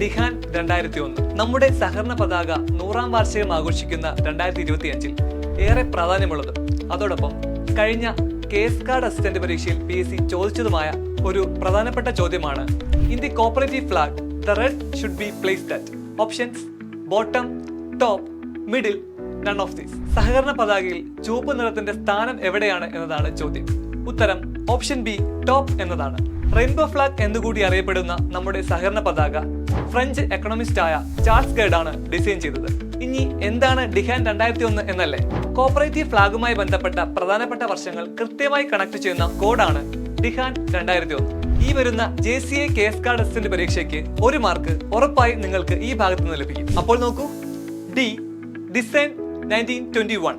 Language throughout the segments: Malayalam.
ദിഹാൻ രണ്ടായിരത്തി ഒന്ന് നമ്മുടെ സഹകരണ പതാക നൂറാം വാർഷികം ആഘോഷിക്കുന്ന രണ്ടായിരത്തി ഇരുപത്തി അഞ്ചിൽ ഏറെ പ്രാധാന്യമുള്ളത്. അതോടൊപ്പം കഴിഞ്ഞ കേസ് കാർഡ് അസിസ്റ്റന്റ് പരീക്ഷയിൽ പി എസ് സി ചോദിച്ചതുമായ ഒരു പ്രധാനപ്പെട്ട ചോദ്യമാണ് in the cooperative flag the red should be placed at options bottom top middle none of these സഹകരണ പതാകയിൽ ചുവപ്പ് നിറത്തിന്റെ സ്ഥാനം എവിടെയാണ് എന്നതാണ് ചോദ്യം. ഉത്തരം ഓപ്ഷൻ ബി ടോപ്പ് എന്നതാണ്. റെയിൻബോ ഫ്ലാഗ് എന്നുകൂടി അറിയപ്പെടുന്ന നമ്മുടെ സഹകരണ പതാക ഫ്രഞ്ച് എക്കണോമിസ്റ്റ് ആയ ചാൾസ് ഗൈഡാണ് ഡിസൈൻ ചെയ്തത്. ഇനി എന്താണ് ഡിഹാൻ രണ്ടായിരത്തി ഒന്ന് എന്നല്ലേ? കോപ്പറേറ്റീവ് ഫ്ലാഗുമായി ബന്ധപ്പെട്ട പ്രധാനപ്പെട്ട വർഷങ്ങൾ കൃത്യമായി കണക്ട് ചെയ്യുന്ന കോഡാണ് ഡിഹാൻ രണ്ടായിരത്തി ഒന്ന് ഈ വരുന്ന J C A KS card assistant പരീക്ഷയ്ക്ക് ഒരു മാർക്ക് ഉറപ്പായി നിങ്ങൾക്ക് ഈ ഭാഗത്ത് നിന്ന് ലഭിക്കും. അപ്പോൾ നോക്കൂ. D design nineteen twenty one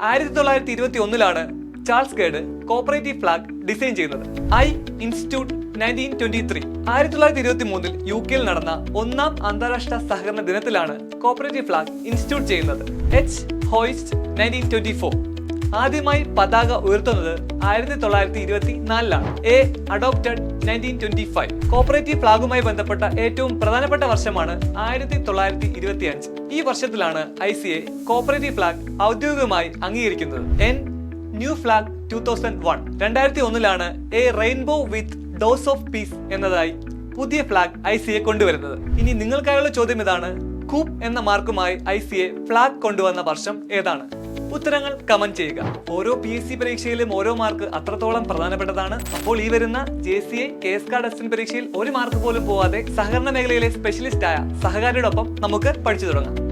ആയിരത്തി തൊള്ളായിരത്തി ഇരുപത്തി ഒന്നിലാണ് Charles Gide cooperative flag design ചെയ്യുന്നത്. I institute nineteen twenty three. ആയിരത്തി തൊള്ളായിരത്തി ഇരുപത്തി മൂന്നിൽ യു കെയിൽ നടന്ന ഒന്നാം അന്താരാഷ്ട്ര സഹകരണ ദിനത്തിലാണ് കോപ്പറേറ്റീവ് ഫ്ലാഗ് ഇൻസ്റ്റിറ്റ്യൂട്ട് ചെയ്യുന്നത്. H hoist nineteen twenty four. ആദ്യമായി പതാക ഉയർത്തുന്നത് ആയിരത്തി തൊള്ളായിരത്തി ഇരുപത്തി നാലിലാണ് A adopted nineteen twenty five. Cooperative ഫ്ലാഗുമായി ബന്ധപ്പെട്ട ഏറ്റവും പ്രധാനപ്പെട്ട വർഷമാണ് ആയിരത്തി തൊള്ളായിരത്തി ഇരുപത്തി അഞ്ച് ഈ വർഷത്തിലാണ് I C A cooperative flag ഔദ്യോഗികമായി അംഗീകരിക്കുന്നത്. N new flag two thousand one രണ്ടായിരത്തി ഒന്നിലാണ് A rainbow with doves of peace എന്നതായി പുതിയ ഫ്ലാഗ് ഐ എ കൊണ്ടുവരുന്നത്. ഇനി നിങ്ങൾക്കായുള്ള ചോദ്യം ഇതാണ് കൂപ്പ് എന്ന മാർക്കുമായി ഐ എ ഫ്ലാഗ് കൊണ്ടുവന്ന വർഷം ഏതാണ്? ഉത്തരങ്ങൾ കമന്റ് ചെയ്യുക. ഓരോ പി എസ് സി പരീക്ഷയിലും ഓരോ മാർക്ക് അത്രത്തോളം പ്രധാനപ്പെട്ടതാണ്. അപ്പോൾ ഈ വരുന്ന J C A K S card assistant പരീക്ഷയിൽ ഒരു മാർക്ക് പോലും പോവാതെ സഹകരണ മേഖലയിലെ സ്പെഷ്യലിസ്റ്റ് ആയ സഹകാരിയോടൊപ്പം നമുക്ക് പഠിച്ചു തുടങ്ങാം.